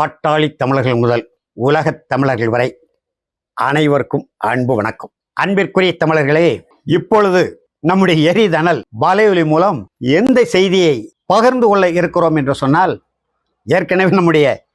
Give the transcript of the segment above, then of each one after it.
பாட்டாளி தமிழர்கள் முதல் உலகத் தமிழர்கள் வரை அனைவருக்கும் அன்பு வணக்கம். அன்பிற்குரிய தமிழர்களே இப்பொழுது நம்முடைய எரிதனல் வலையொலி மூலம் எந்த செய்தியை பகிர்ந்து கொள்ள இருக்கிறோம் என்று சொன்னால் ஏற்கனவே நம்முடைய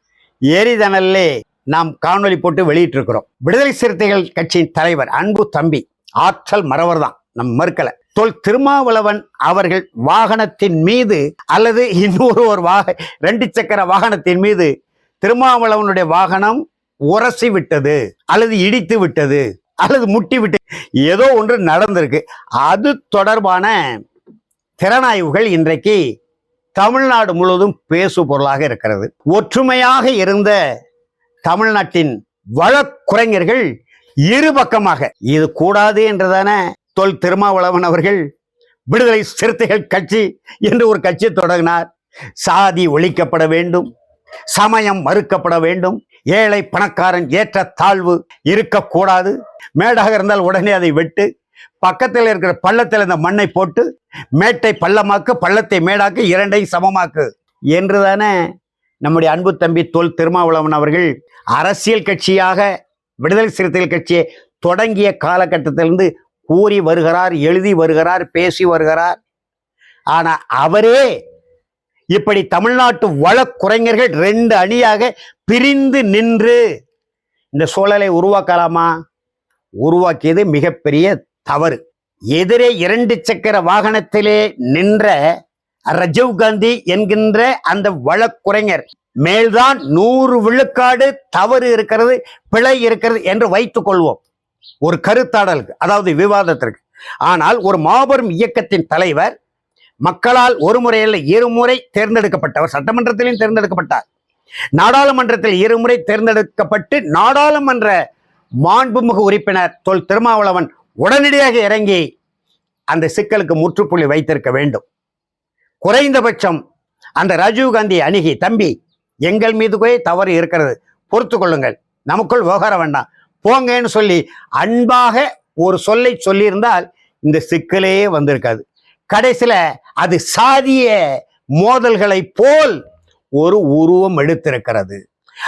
எரிதனல்லே நாம் காணொலி போட்டு வெளியிட்டிருக்கிறோம். விடுதலை சிறுத்தைகள் கட்சியின் தலைவர் அன்பு தம்பி ஆற்றல் மறவர் தான் நம் மறுக்கல. தொல் திருமாவளவன் அவர்கள் வாகனத்தின் மீது அல்லது இன்னொரு ஒரு வாக ரெண்டு சக்கர வாகனத்தின் மீது திருமாவளவனுடைய வாகனம் உரசி விட்டது அல்லது இடித்து விட்டது அல்லது முட்டி விட்டு ஏதோ ஒன்று நடந்திருக்கு. அது தொடர்பான திறனாய்வுகள் இன்றைக்கு தமிழ்நாடு முழுவதும் பேசு பொருளாக இருக்கிறது. ஒற்றுமையாக இருந்த தமிழ்நாட்டின் வழக்குரைஞர்கள் இரு பக்கமாக இது கூடாது என்றுதானே தொல் திருமாவளவன் அவர்கள் விடுதலை சிறுத்தைகள் கட்சி என்று ஒரு கட்சி தொடங்கினார். சாதி ஒழிக்கப்பட வேண்டும். சமயம் மறுக்கப்பட வேண்டும். ஏழை பணக்காரன் ஏற்ற தாழ்வு இருக்கக்கூடாது. மேடாக இருந்தால் உடனே அதை வெட்டு. பக்கத்தில் இருக்கிற பள்ளத்தில் இந்த மண்ணை போட்டு மேட்டை பள்ளமாக்கு பள்ளத்தை மேடாக்கு இரண்டை சமமாக்கு. என்றுதானே நம்முடைய அன்பு தம்பி தொல் திருமாவளவன் அவர்கள் அரசியல் கட்சியாக விடுதலை சிறுத்தைகள் கட்சியை தொடங்கிய காலகட்டத்திலிருந்து கூறி வருகிறார் எழுதி வருகிறார் பேசி வருகிறார். ஆனால் அவரே இப்படி தமிழ்நாட்டு வழக்குரைஞர்கள் ரெண்டு அணியாக பிரிந்து நின்று இந்த சூழலை உருவாக்கலாமா? உருவாக்கியது மிகப்பெரிய தவறு. எதிரே இரண்டு சக்கர வாகனத்திலே நின்ற ரஜீவ் காந்தி என்கின்ற அந்த வழக்குரைஞர் மேல்தான் நூறு விழுக்காடு தவறு இருக்கிறது பிழை இருக்கிறது என்று வைத்துக் கொள்வோம். ஒரு கருத்தாடலுக்கு அதாவது விவாதத்திற்கு. ஆனால் ஒரு மாபெரும் இயக்கத்தின் தலைவர் மக்களால் ஒரு முறையில் இருமுறை தேர்ந்தெடுக்கப்பட்டவர். சட்டமன்றத்திலையும் தேர்ந்தெடுக்கப்பட்டார். நாடாளுமன்றத்தில் இருமுறை தேர்ந்தெடுக்கப்பட்டு நாடாளுமன்ற மாண்புமிகு உறுப்பினர் தொல் திருமாவளவன் உடனடியாக இறங்கி அந்த சிக்கலுக்கு முற்றுப்புள்ளி வைத்திருக்க வேண்டும். குறைந்தபட்சம் அந்த ராஜீவ்காந்தி அணுகி தம்பி எங்கள் மீது போய் தவறு இருக்கிறது. பொறுத்து கொள்ளுங்கள். நமக்குள் விவகார வேண்டாம். போங்கன்னு சொல்லி அன்பாக ஒரு சொல்லை சொல்லியிருந்தால் இந்த சிக்கலே வந்திருக்காது. கடைசியில அது சாதிய மோதல்களை போல் ஒரு உருவம் எடுத்திருக்கிறது.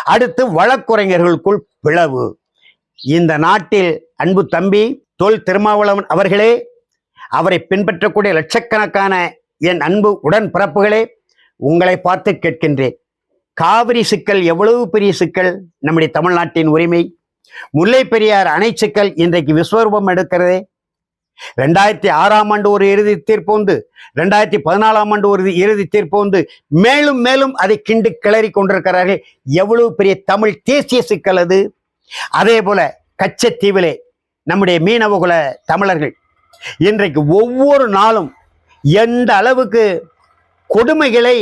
அடுத்து வழக்குரைஞர்களுக்குள் பிளவு. இந்த நாட்டில் அன்பு தம்பி தொல் திருமாவளவன் அவர்களே அவரை பின்பற்றக்கூடிய லட்சக்கணக்கான என் அன்பு உடன்பிறப்புகளே உங்களை பார்த்து கேட்கின்றேன். காவிரி சிக்கல் எவ்வளவு பெரிய சிக்கல் நம்முடைய தமிழ்நாட்டின் உரிமை? முல்லை பெரியார் அணை சிக்கல் இன்றைக்கு விஸ்வரூபம் எடுக்கிறதே. ரெண்டாயிரத்தி ஆறாம் ஆண்டு ஒரு இறுதி தீர்ப்பு உண்டு. ரெண்டாயிரத்தி பதினாலாம் ஆண்டு ஒரு இறுதி தீர்ப்பு உண்டு. மேலும் மேலும் அதை கிண்டு கிளறி கொண்டிருக்கிறார்கள். எவ்வளவு பெரிய தமிழ் தேசிய சிக்கல் அது. அதே போல கச்சத்தீவிலே நம்முடைய மீனவகுல தமிழர்கள் இன்றைக்கு ஒவ்வொரு நாளும் எந்த அளவுக்கு கொடுமைகளை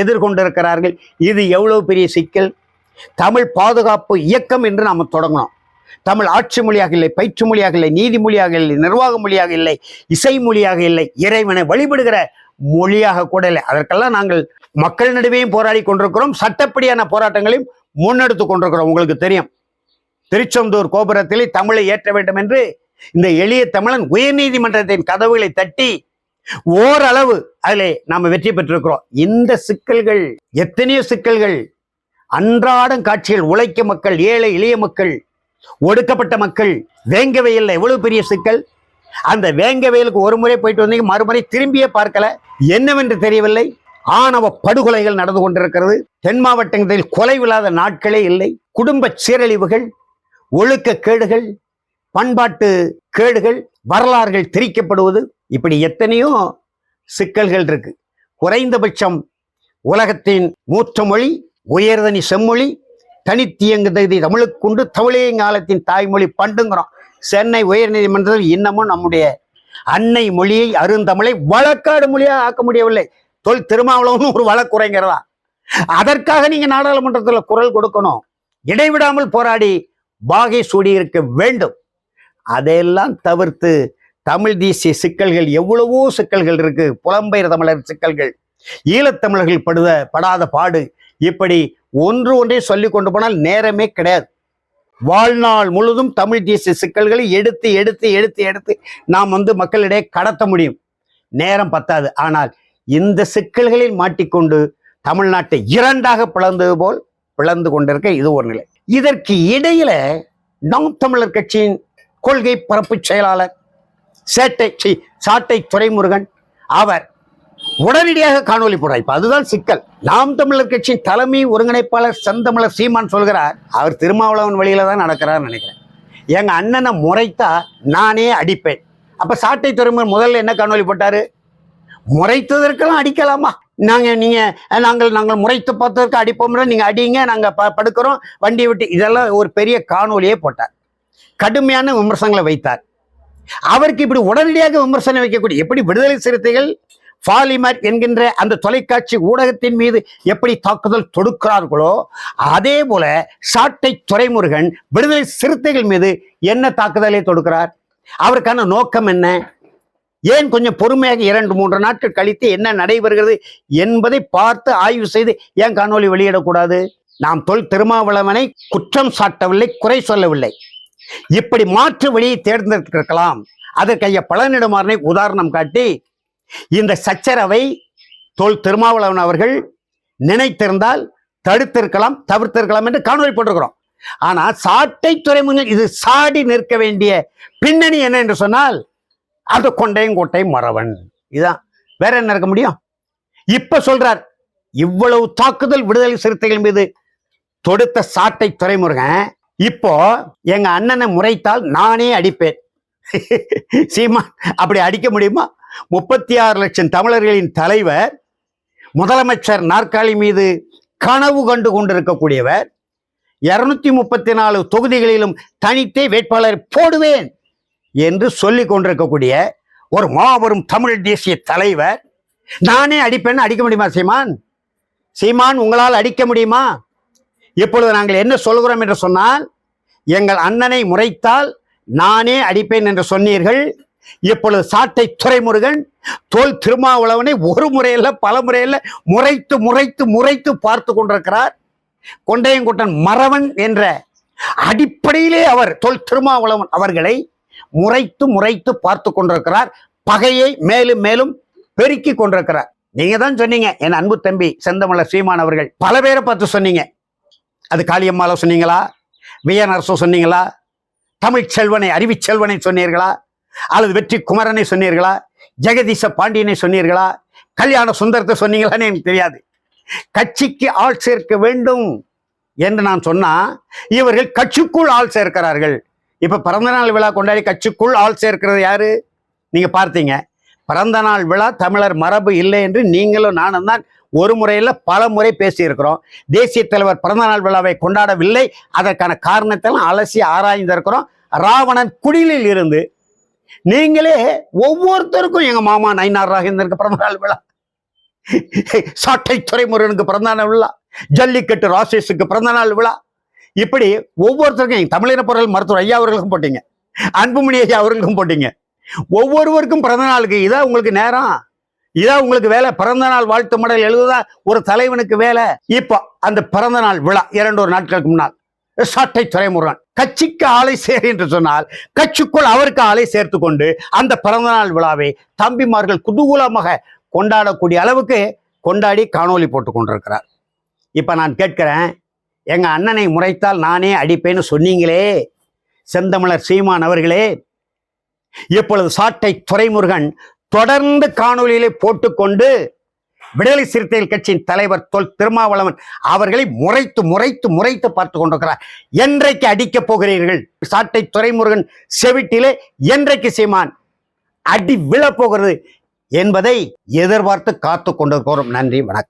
எதிர்கொண்டிருக்கிறார்கள். இது எவ்வளவு பெரிய சிக்கல். தமிழ் பாதுகாப்பு இயக்கம் என்று நாம் தொடங்கணும். தமிழ் ஆட்சி மொழியாக இல்லை பயிற்று மொழியாக இல்லை நீதி மொழியாக இல்லை நிர்வாக மொழியாக இல்லை இசை மொழியாக இல்லை இறைவனை வழிபடுகிற மொழியாக கூட இல்லை. அதற்கெல்லாம் நாங்கள் மக்கள் நடுவேயும் போராடி கொண்டிருக்கிறோம். சட்டப்படியான போராட்டங்களையும் முன்னெடுத்து கொண்டிருக்கிறோம். உங்களுக்கு தெரியும். திருச்செந்தூர் கோபுரத்திலே தமிழை ஏற்ற வேண்டும் என்று இந்த எளிய தமிழன் உயர்நீதிமன்றத்தின் கதவுகளை தட்டி ஓரளவு அதிலே நாம் வெற்றி பெற்றிருக்கிறோம். இந்த சிக்கல்கள் எத்தனையோ சிக்கல்கள் அன்றாடம் காட்சிகள் உழைக்க மக்கள் ஏழை எளிய மக்கள் ஒடுக்கப்பட்ட மக்கள் வேங்கவையில் எவ்வளவு பெரிய சிக்கல்? அந்த வேங்கவயலுக்கு ஒரு முறை போயிட்டு வந்தீங்க மறுமுறை திரும்பியே பார்க்கல. என்னவென்று தெரியவில்லை. ஆணவ படுகொலைகள் நடந்து கொண்டிருக்கிறது. தென் மாவட்டங்களில் கொலை விழாத நாட்களே இல்லை. குடும்ப சீரழிவுகள் ஒழுக்க கேடுகள் பண்பாட்டு கேடுகள் வரலாறுகள் திரிக்கப்படுவது. இப்படி எத்தனையோ சிக்கல்கள் இருக்கு. குறைந்தபட்சம் உலகத்தின் மூத்த மொழி உயர்தனி செம்மொழி தனித்தியங்கு தகுதி தமிழுக்குண்டு தமிழேங்காலத்தின் தாய்மொழி பண்டுங்கிறோம். சென்னை உயர்நீதிமன்றத்தில் இன்னமும் நம்முடைய அன்னை மொழியை அருந்தமிழை வழக்காடு மொழியாக ஆக்க முடியவில்லை. தொல் திருமாவளவன் ஒரு வழக்குரைஞர் அதற்காக நீங்க நாடாளுமன்றத்தில் குரல் கொடுக்கணும். இடைவிடாமல் போராடி பாகை சூடியிருக்க வேண்டும். அதையெல்லாம் தவிர்த்து தமிழ் தேசிய சிக்கல்கள் எவ்வளவோ சிக்கல்கள் இருக்கு. புலம்பெயர் தமிழர் சிக்கல்கள் ஈழத்தமிழர்கள் படுத படாத பாடு இப்படி ஒன்று ஒன்றே சொல்லி கொண்டு போனால் நேரமே கிடையாது. வாழ்நாள் முழுதும் தமிழ் தேசிய சிக்கல்களை எடுத்து எடுத்து எடுத்து எடுத்து நாம் வந்து மக்களிடையே கடத்த முடியும். நேரம் பத்தாது. ஆனால் இந்த சிக்கல்களில் மாட்டிக்கொண்டு தமிழ்நாட்டை இரண்டாக பிளந்தது போல் பிளந்து கொண்டிருக்க இது ஒரு நிலை. இதற்கு இடையில நாம் தமிழர் கட்சியின் கொள்கை பரப்பு செயலாளர் சேட்டை சாட்டை துரைமுருகன் அவர் உடனடியாக காணொலி போடுறா. இப்ப அதுதான் சிக்கல். நாம் தமிழர் கட்சி தலைமை ஒருங்கிணைப்பாளர் செந்தமிழர் சீமான் சொல்கிறார் அவர் திருமாவளவன் வழியில தான் நடக்கிறார்னு நினைக்கிறேன். எங்க அண்ணனை முறைத்தா நானே அடிப்பேன். அப்போ சாட்டை துறைமுருகன் முதல்ல என்ன காணொலி போட்டாரு? முறைத்ததற்கெல்லாம் அடிக்கலாமா? நாங்க நீங்க நாங்கள் நாங்கள் முறைத்து பார்த்ததற்கு அடிப்போம்னா நீங்க அடிங்க நாங்க ப- படுக்கிறோம் வண்டி விட்டு இதெல்லாம் ஒரு பெரிய காணொலியே போட்டார். கடுமையான விமர்சனங்களை வைத்தார். அவருக்கு இப்படி உடனடியாக விமர்சனம் வைக்கக்கூடிய எப்படி விடுதலை சிறுத்தைகள் பாலிமர் என்கின்ற அந்த தொலைக்காட்சி ஊடகத்தின் மீது எப்படி தாக்குதல் தொடுக்கிறார்களோ அதே போல சாட்டை துறைமுருகன் விடுதலை சிறுத்தைகள் மீது என்ன தாக்குதலை தொடுக்கிறார்? அவருக்கான நோக்கம் என்ன? ஏன் கொஞ்சம் பொறுமையாக இரண்டு மூன்று நாட்கள் கழித்து என்ன நடைபெறுகிறது என்பதை பார்த்து ஆய்வு செய்து ஏன் காணொளி வெளியிடக்கூடாது? நாம் தொல் திருமாவளவனை குற்றம் சாட்டவில்லை குறை சொல்லவில்லை. இப்படி மாற்று வழியை தேர்ந்தெடுத்திருக்கலாம். அதற்கைய ஐயா உதாரணம் காட்டி இந்த சச்சரவை தொல் திருமாவளவன் அவர்கள் நினைத்திருந்தால் தடுத்திருக்கலாம் தவிர்த்திருக்கலாம் என்று காணொலி போட்டிருக்கிறோம். ஆனா சாட்டை துறைமுகங்கள் இது சாடி நிற்க வேண்டிய பின்னணி என்ன என்று சொன்னால் அது கொண்டையும் கோட்டை மறவன். இதான் வேற என்ன இருக்க முடியும்? இப்ப சொல்றார் இவ்வளவு தாக்குதல் விடுதலை சிறுத்தைகள் மீது தொடுத்த சாட்டை துறைமுருகன் இப்போ எங்க அண்ணனை முறைத்தால் நானே அடிப்பேன். சீமா அப்படி அடிக்க முடியுமா? முப்பத்தி ஆறு லட்சம் தமிழர்களின் தலைவர் முதலமைச்சர் நாற்காலி மீது கனவு கண்டு கொண்டிருக்கக்கூடியவர். இருநூத்தி முப்பத்தி நாலு தொகுதிகளிலும் தனித்தே வேட்பாளர் போடுவேன் என்று சொல்லி கொண்டிருக்கக்கூடிய ஒரு மாபெரும் தமிழ் தேசிய தலைவர். நானே அடிப்பேன் அடிக்க முடியுமா சீமான்? சீமான் உங்களால் அடிக்க முடியுமா? இப்பொழுது நாங்கள் என்ன சொல்கிறோம் என்று சொன்னால் எங்கள் அண்ணனை முறைத்தால் நானே அடிப்பேன் என்று சொன்னீர்கள். இப்பொழுது சாட்டை துறைமுருகன் தோல் திருமாவளவனை ஒரு முறையில் பல முறையில் முறைத்து முறைத்து முறைத்து பார்த்து கொண்டிருக்கிறார். கொண்டையங்குட்டன் மறவன் என்ற அடிப்படையிலே அவர் தொல் திருமாவளவன் அவர்களை முறைத்து முறைத்து பார்த்து கொண்டிருக்கிறார். பகையை மேலும் மேலும் பெருக்கி கொண்டிருக்கிறார். நீங்க தான் சொன்னீங்க என் அன்பு தம்பி செந்தமலர் சீமான் அவர்கள் பல பேரை பார்த்து சொன்னீங்க. அது காளியம்மால சொன்னீங்களா? வியனரசு சொன்னீங்களா? தமிழ் செல்வனை செல்வனை சொன்னீர்களா? அல்லது வெற்றி குமரனை சொன்னீர்களா? ஜெகதீச பாண்டியனை சொன்னீர்களா? கல்யாண சுந்தரத்தை சொன்னீங்களான்னு எனக்கு தெரியாது. கட்சிக்கு ஆள் சேர்க்க வேண்டும் என்று நான் சொன்னா இவர்கள் கட்சிக்குள் ஆள் சேர்க்கிறார்கள். இப்ப பிறந்தநாள் விழா கொண்டாடி கட்சிக்குள் ஆள் சேர்க்கிறது யாரு? நீங்க பார்த்தீங்க. பிறந்த நாள் விழா தமிழர் மரபு இல்லை என்று நீங்களும் நானும் தான் ஒரு முறையில் பல முறை பேசியிருக்கிறோம். தேசிய தலைவர் பிறந்தநாள் விழாவை கொண்டாடவில்லை. அதற்கான காரணத்தெல்லாம் அலசி ஆராய்ந்திருக்கிறோம். ராவணன் குடிலில் இருந்து நீங்களே ஒவ்வொருத்தருக்கும் எங்க மாமா நயினார் ராகேந்திரனுக்கு பிறந்த நாள் விழா. சாட்டை துறைமுருகனுக்கு பிறந்த நாள் விழா. ஜல்லிக்கட்டு ராசேஷுக்கு பிறந்த நாள் விழா. இப்படி ஒவ்வொருத்தருக்கும் எங்க தமிழின பொருள் மருத்துவர் ஐயா அவர்களுக்கும் போட்டீங்க. அன்புமணி ஐயா அவர்களுக்கும் போட்டீங்க. ஒவ்வொருவருக்கும் பிறந்த நாளுக்கு இதான் உங்களுக்கு நேரம்? இதான் உங்களுக்கு வேலை? பிறந்த நாள் வாழ்த்து மடல் எழுதுதா? ஒரு தலைவனுக்கு வேலை? இப்போ அந்த பிறந்த நாள் விழா இரண்டு ஒரு நாட்களுக்கு முன்னால். சாட்டை துறைமுருகன். கட்சிக்கு ஆளை சேர் என்று சொன்னால் கட்சிக்குள் அவருக்கு ஆளை சேர்த்து கொண்டு அந்த பிறந்த நாள் விழாவை தம்பிமார்கள் குதூகூலமாக கொண்டாடக்கூடிய அளவுக்கு கொண்டாடி காணொளி போட்டு கொண்டிருக்கிறார். இப்போ நான் கேட்கிறேன் எங்கள் அண்ணனை முறைத்தால் நானே அடிப்பேன்னு சொன்னீங்களே செந்தமிழர் சீமான் அவர்களே. இப்பொழுது சாட்டை துறைமுருகன் தொடர்ந்து காணொலியிலே போட்டுக்கொண்டு விடுதலை சிறுத்தைகள் கட்சியின் தலைவர் தொல் திருமாவளவன் அவர்களை முறைத்து முறைத்து முறைத்து பார்த்து கொண்டிருக்கிறார். என்றைக்கு அடிக்கப் போகிறீர்கள்? சாட்டை துறைமுருகன் செவிட்டிலே என்றைக்கு சீமான் அடி விழப் போகிறது என்பதை எதிர்பார்த்து காத்து கொண்டிருக்கிறோம். நன்றி வணக்கம்.